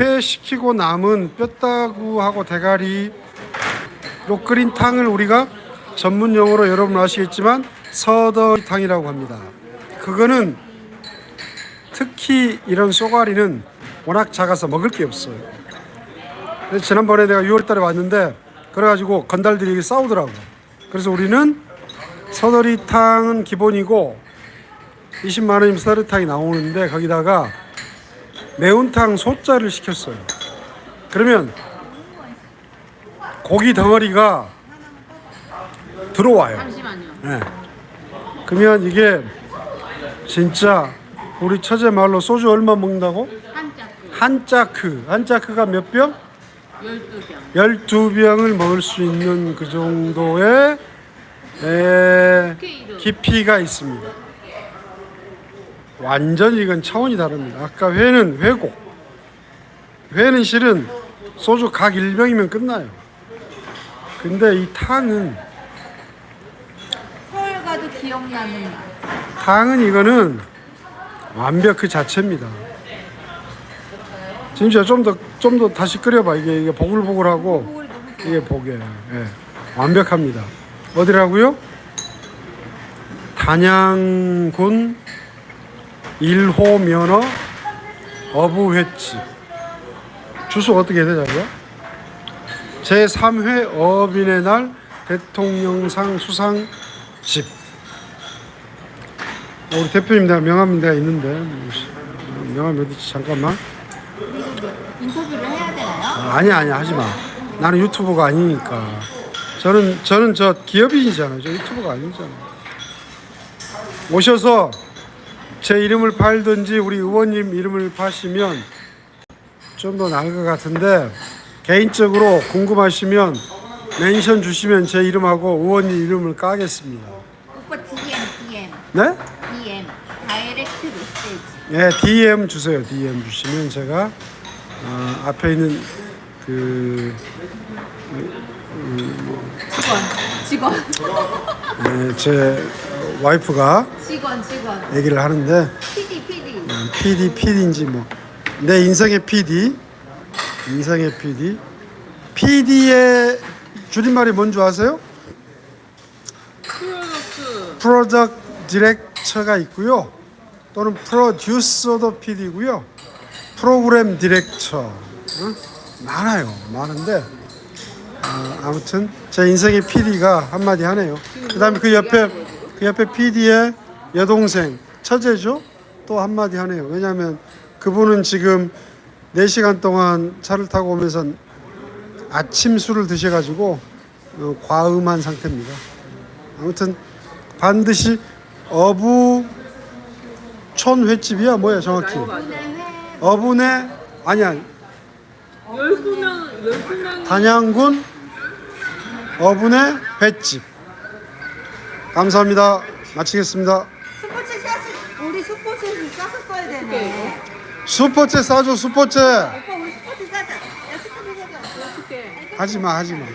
회시키고 남은 뼈다구하고 대가리로 끓인 탕을 우리가 전문 용어로 여러분 아시겠지만 서더리탕이라고 합니다. 그거는 특히 이런 쏘가리는 워낙 작아서 먹을 게 없어요. 지난번에 내가 6월달에 왔는데 그래가지고 건달들이 싸우더라고. 그래서 우리는 서더리탕은 기본이고 20만 원이면 서더리탕이 나오는데 거기다가 매운탕 소자를 시켰어요. 그러면 고기 덩어리가 들어와요. 잠시만요. 네. 그러면 이게 진짜 우리 처제 말로 소주 얼마 먹는다고? 한 짝그 한 짜크. 한 짜크가 몇 병? 12병. 12병을 먹을 수 있는 그 정도의 에, 스케일은 깊이가 있습니다. 완전히 이건 차원이 다릅니다. 아까 회는 회고, 회는 실은 소주 각 1병이면 끝나요. 근데 이 탕은 서울 가도 기억나는 맛. 탕은 이거는 완벽 그 자체입니다. 진짜 좀더 좀 더 다시 끓여봐 이게 이게 보글보글하고. 이게 보게 예, 완벽합니다. 어디라고요? 단양군 1호 면허 어부횟집 주소 어떻게 되자고요? 제3회 어빈의 날 대통령상 수상집. 어, 우리 대표님 내가 명함 내가 있는데. 명함 어디지? 잠깐만. 인터뷰를 해야 되나요? 아, 아니야 아니야. 하지 마. 나는 유튜버가 아니니까. 저는 저는 저 기업인이잖아요. 저 유튜버가 아니잖아요. 오셔서 제 이름을 팔든지 우리 의원님 이름을 파시면 좀 더 나을 것 같은데 개인적으로 궁금하시면 멘션 주시면 제 이름하고 의원님 이름을 까겠습니다 오빠 DM, DM, 네? DM. 다이렉트 메시지. 예, DM 주세요. DM 주시면 제가 어, 앞에 있는 그 직원, 직원. 예, 제 와이프가 직원, 직원. 얘기를 하는데 PD, PD. PD, PD인지 뭐 내 인생의 PD, 인생의 PD, PD의 줄임말이 뭔지 아세요? 프로덕트. 프로덕트 디렉터가 있고요. 또는 프로듀서도 PD고요. 프로그램 디렉터 어? 많아요. 많은데 어, 아무튼 제 인생의 PD가 한마디 하네요. 그 다음에 그 옆에 그 옆에 PD의 여동생 처제죠. 또 한마디 하네요. 왜냐하면 그분은 지금 4시간 동안 차를 타고 오면서 아침 술을 드셔가지고 어, 과음한 상태입니다. 아무튼 반드시 어부 촌 횟집이야 뭐야 정확히 어부네 아니야 12명, 12명 단양군 어부네 횟집 감사합니다 마치겠습니다 스포츠 샷을 우리 스포츠를 써야 되네. 슈퍼챗 싸줘 슈퍼챗 오빠 우리 스포츠 싸자. 야 스포츠. 어떻게 하지마 하지마